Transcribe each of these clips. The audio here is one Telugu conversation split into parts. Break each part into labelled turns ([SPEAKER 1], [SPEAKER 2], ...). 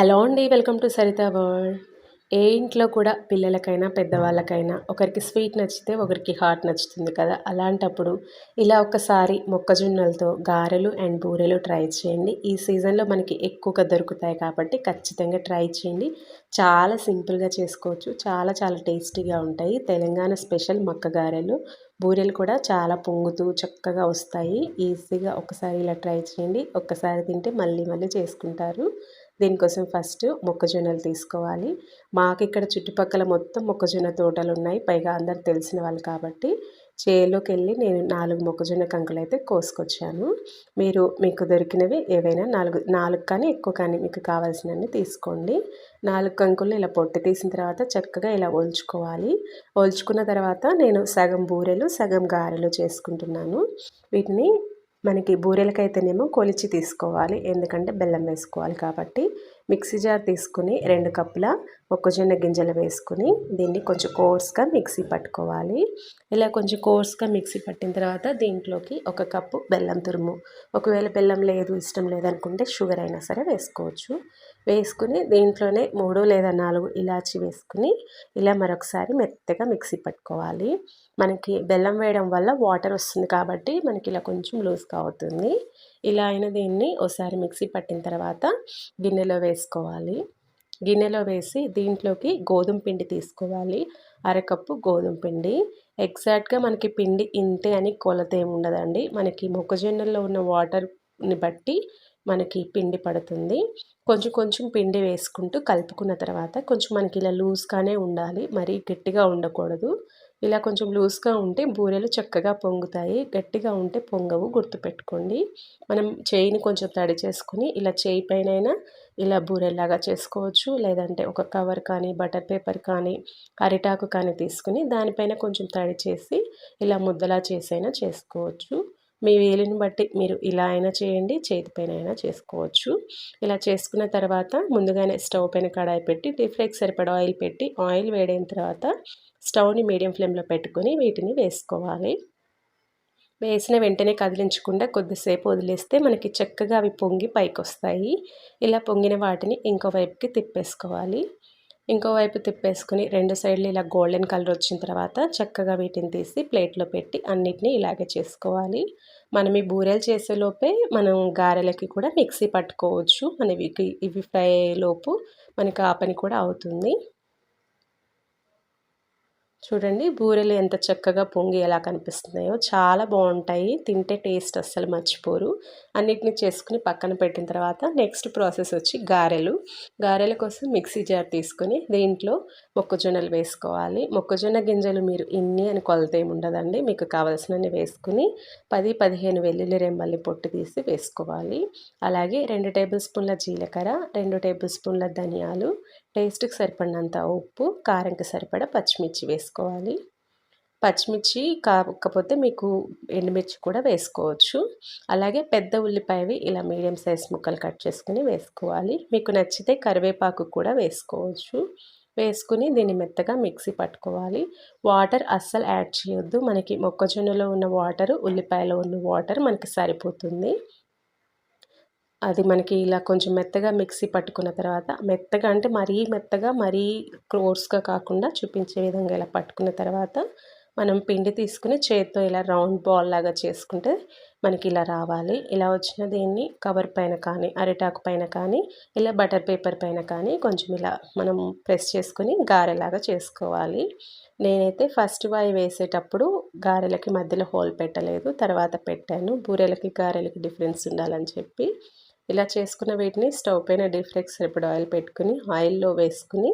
[SPEAKER 1] హలో అండి వెల్కమ్ టు సరిత వరల్డ్. ఏ ఇంట్లో కూడా పిల్లలకైనా పెద్దవాళ్ళకైనా ఒకరికి స్వీట్ నచ్చితే ఒకరికి హాట్ నచ్చుతుంది కదా. అలాంటప్పుడు ఇలా ఒకసారి మొక్కజొన్నలతో గారెలు అండ్ బూరెలు ట్రై చేయండి. ఈ సీజన్లో మనకి ఎక్కువగా దొరుకుతాయి కాబట్టి ఖచ్చితంగా ట్రై చేయండి. చాలా సింపుల్గా చేసుకోవచ్చు. చాలా చాలా టేస్టీగా ఉంటాయి. తెలంగాణ స్పెషల్ మొక్క గారెలు బూరెలు కూడా చాలా పొంగుతూ చక్కగా వస్తాయి. ఈజీగా ఒకసారి ఇలా ట్రై చేయండి. ఒక్కసారి తింటే మళ్ళీ మళ్ళీ చేసుకుంటారు. దీనికోసం ఫస్ట్ మొక్కజొన్నలు తీసుకోవాలి. మాకు ఇక్కడ చుట్టుపక్కల మొత్తం మొక్కజొన్న తోటలు ఉన్నాయి పైగా అందరు తెలిసిన వాళ్ళు కాబట్టి చేలోకి వెళ్ళి నేను నాలుగు మొక్కజొన్న కంకులు అయితే కోసుకొచ్చాను. మీరు మీకు దొరికినవి ఏవైనా నాలుగు నాలుగు కానీ ఎక్కువ కానీ మీకు కావాల్సినవి తీసుకోండి. నాలుగు కంకులు ఇలా పొట్టి తీసిన తర్వాత చక్కగా ఇలా ఒల్చుకోవాలి. ఒల్చుకున్న తర్వాత నేను సగం బూరెలు సగం గారెలు చేసుకుంటున్నాను. వీటిని మనకి బూరెలకైతేనేమో కొలిచి తీసుకోవాలి. ఎందుకంటే బెల్లం వేసుకోవాలి కాబట్టి మిక్సీ జార్ తీసుకుని రెండు కప్పుల మొక్కజొన్న గింజలు వేసుకుని దీన్ని కొంచెం కోర్స్గా మిక్సీ పట్టుకోవాలి. ఇలా కొంచెం కోర్స్గా మిక్సీ పట్టిన తర్వాత దీంట్లోకి ఒక కప్పు బెల్లం తురుము. ఒకవేళ బెల్లం లేదు ఇష్టం లేదనుకుంటే షుగర్ అయినా సరే వేసుకోవచ్చు. వేసుకుని దీంట్లోనే మూడు లేదా నాలుగు ఇలాచి వేసుకుని ఇలా మరొకసారి మెత్తగా మిక్సీ పట్టుకోవాలి. మనకి బెల్లం వేయడం వల్ల వాటర్ వస్తుంది కాబట్టి మనకి ఇలా కొంచెం లూజ్గా అవుతుంది. ఇలా అయిన దీన్ని ఒకసారి మిక్సీ పట్టిన తర్వాత గిన్నెలో వేసుకోవాలి. గిన్నెలో వేసి దీంట్లోకి గోధుమ పిండి తీసుకోవాలి. అరకప్పు గోధుమ పిండి. ఎగ్జాక్ట్గా మనకి పిండి ఇంతే అని కొలత ఏమి ఉండదండి మనకి మొక్కజొన్నల్లో ఉన్న వాటర్ని బట్టి మనకి పిండి పడుతుంది. కొంచెం కొంచెం పిండి వేసుకుంటూ కలుపుకున్న తర్వాత కొంచెం మనకి ఇలా లూజ్గానే ఉండాలి. మరీ గట్టిగా ఉండకూడదు. ఇలా కొంచెం లూజ్గా ఉంటే బూరెలు చక్కగా పొంగుతాయి. గట్టిగా ఉంటే పొంగవు గుర్తుపెట్టుకోండి. మనం చేయిని కొంచెం తడి చేసుకుని ఇలా చేయి పైన ఇలా బూరెలాగా చేసుకోవచ్చు. లేదంటే ఒక కవర్ కానీ బటర్ పేపర్ కానీ అరిటాకు కానీ తీసుకుని దానిపైన కొంచెం తడి చేసి ఇలా ముద్దలా చేసైనా చేసుకోవచ్చు. మీ వీలుని బట్టి మీరు ఇలా అయినా చేయండి చేతిపైన అయినా చేసుకోవచ్చు. ఇలా చేసుకున్న తర్వాత ముందుగానే స్టవ్ పైన కడాయి పెట్టి డీప్ ఫ్రైకి సరిపడా ఆయిల్ పెట్టి ఆయిల్ వేడైన తర్వాత స్టవ్ని మీడియం ఫ్లేమ్లో పెట్టుకొని వీటిని వేసుకోవాలి. వేసిన వెంటనే కదిలించకుండా కొద్దిసేపు వదిలేస్తే మనకి చక్కగా అవి పొంగి పైకి వస్తాయి ఇలా పొంగిన వాటిని ఇంకో వైపుకి తిప్పేసుకోవాలి. ఇంకోవైపు తిప్పేసుకుని రెండు సైడ్లు ఇలా గోల్డెన్ కలర్ వచ్చిన తర్వాత చక్కగా వీటిని తీసి ప్లేట్లో పెట్టి అన్నిటినీ ఇలాగే చేసుకోవాలి. మనం ఈ బూరెలు చేసేలోపే మనం గారెలకి కూడా మిక్సీ పట్టుకోవచ్చు. మనవి ఇవి ఫ్రై లోపు మనకి ఆ పని కూడా అవుతుంది. చూడండి బూరెలు ఎంత చక్కగా పొంగి ఎలా కనిపిస్తున్నాయో. చాలా బాగుంటాయి. తింటే టేస్ట్ అస్సలు మర్చిపోరు. అన్నిటిని చేసుకుని పక్కన పెట్టిన తర్వాత నెక్స్ట్ ప్రాసెస్ వచ్చి గారెలు. గారెల కోసం మిక్సీ జార్ తీసుకొని దీంట్లో మొక్కజొన్నలు వేసుకోవాలి. మొక్కజొన్న గింజలు మీరు ఇన్ని అని కొలత ఏమి ఉండదండి. మీకు కావలసినవి వేసుకుని పది పదిహేను వెల్లుల్లి రెమ్మల్ని పొట్టు తీసి వేసుకోవాలి. అలాగే రెండు టేబుల్ స్పూన్ల జీలకర్ర రెండు టేబుల్ స్పూన్ల ధనియాలు టేస్ట్కి సరిపడినంత ఉప్పు కారంకి సరిపడ పచ్చిమిర్చి వేసుకోవాలి. పచ్చిమిర్చి కాకపోతే మీకు ఎండుమిర్చి కూడా వేసుకోవచ్చు. అలాగే పెద్ద ఉల్లిపాయవి ఇలా మీడియం సైజ్ ముక్కలు కట్ చేసుకుని వేసుకోవాలి. మీకు నచ్చితే కరివేపాకు కూడా వేసుకోవచ్చు. వేసుకుని దీన్ని మెత్తగా మిక్సీ పట్టుకోవాలి. వాటర్ అస్సలు యాడ్ చేయొద్దు. మనకి మొక్కజొన్నలో ఉన్న వాటర్ ఉల్లిపాయలో ఉన్న వాటర్ మనకి సరిపోతుంది. అది మనకి ఇలా కొంచెం మెత్తగా మిక్సీ పట్టుకున్న తర్వాత మెత్తగా అంటే మరీ మెత్తగా మరీ క్లోర్స్గా కాకుండా చూపించే విధంగా ఇలా పట్టుకున్న తర్వాత మనం పిండి తీసుకుని చేతితో ఇలా రౌండ్ బాల్ లాగా చేసుకుంటే మనకి ఇలా రావాలి. ఇలా వచ్చిన దీన్ని కవర్ పైన కానీ అరిటాకు పైన కానీ ఇలా బటర్ పేపర్ పైన కానీ కొంచెం ఇలా మనం ప్రెస్ చేసుకొని గారెలాగా చేసుకోవాలి. నేనైతే ఫస్ట్ వాయి వేసేటప్పుడు గారెలకి మధ్యలో హోల్ పెట్టలేదు తర్వాత పెట్టాను. బూరెలకి గారెలకి డిఫరెన్స్ ఉండాలని చెప్పి ఇలా చేసుకున్న వీటిని స్టవ్ పైన డీప్ ఫ్రైకి ఆయిల్ పెట్టుకుని ఆయిల్లో వేసుకుని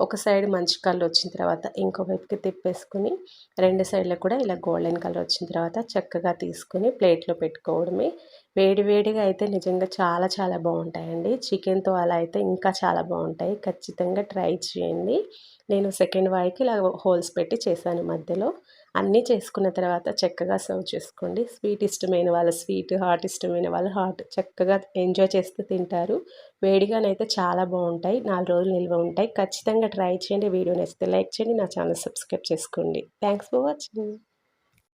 [SPEAKER 1] ఒక సైడ్ మంచి కలర్ వచ్చిన తర్వాత ఇంకో వైపుకి తిప్పేసుకుని రెండు సైడ్లో కూడా ఇలా గోల్డెన్ కలర్ వచ్చిన తర్వాత చక్కగా తీసుకుని ప్లేట్లో పెట్టుకోవడమే. వేడివేడిగా అయితే నిజంగా చాలా చాలా బాగుంటాయండి. చికెన్తో అలా అయితే ఇంకా చాలా బాగుంటాయి. ఖచ్చితంగా ట్రై చేయండి. నేను సెకండ్ వాయికి ఇలా హోల్స్ పెట్టి చేశాను మధ్యలో. అన్నీ చేసుకున్న తర్వాత చక్కగా సర్వ్ చేసుకోండి. స్వీట్ ఇష్టమైన వాళ్ళు స్వీట్ హాట్ ఇష్టమైన వాళ్ళు హాట్ చక్కగా ఎంజాయ్ చేస్తూ తింటారు. వేడిగానైతే చాలా బాగుంటాయి. నాలుగు రోజులు నిల్వ ఉంటాయి. ఖచ్చితంగా ట్రై చేయండి. వీడియో నచ్చితే లైక్ చేయండి. నా ఛానల్ సబ్స్క్రైబ్ చేసుకోండి. Thanks for watching.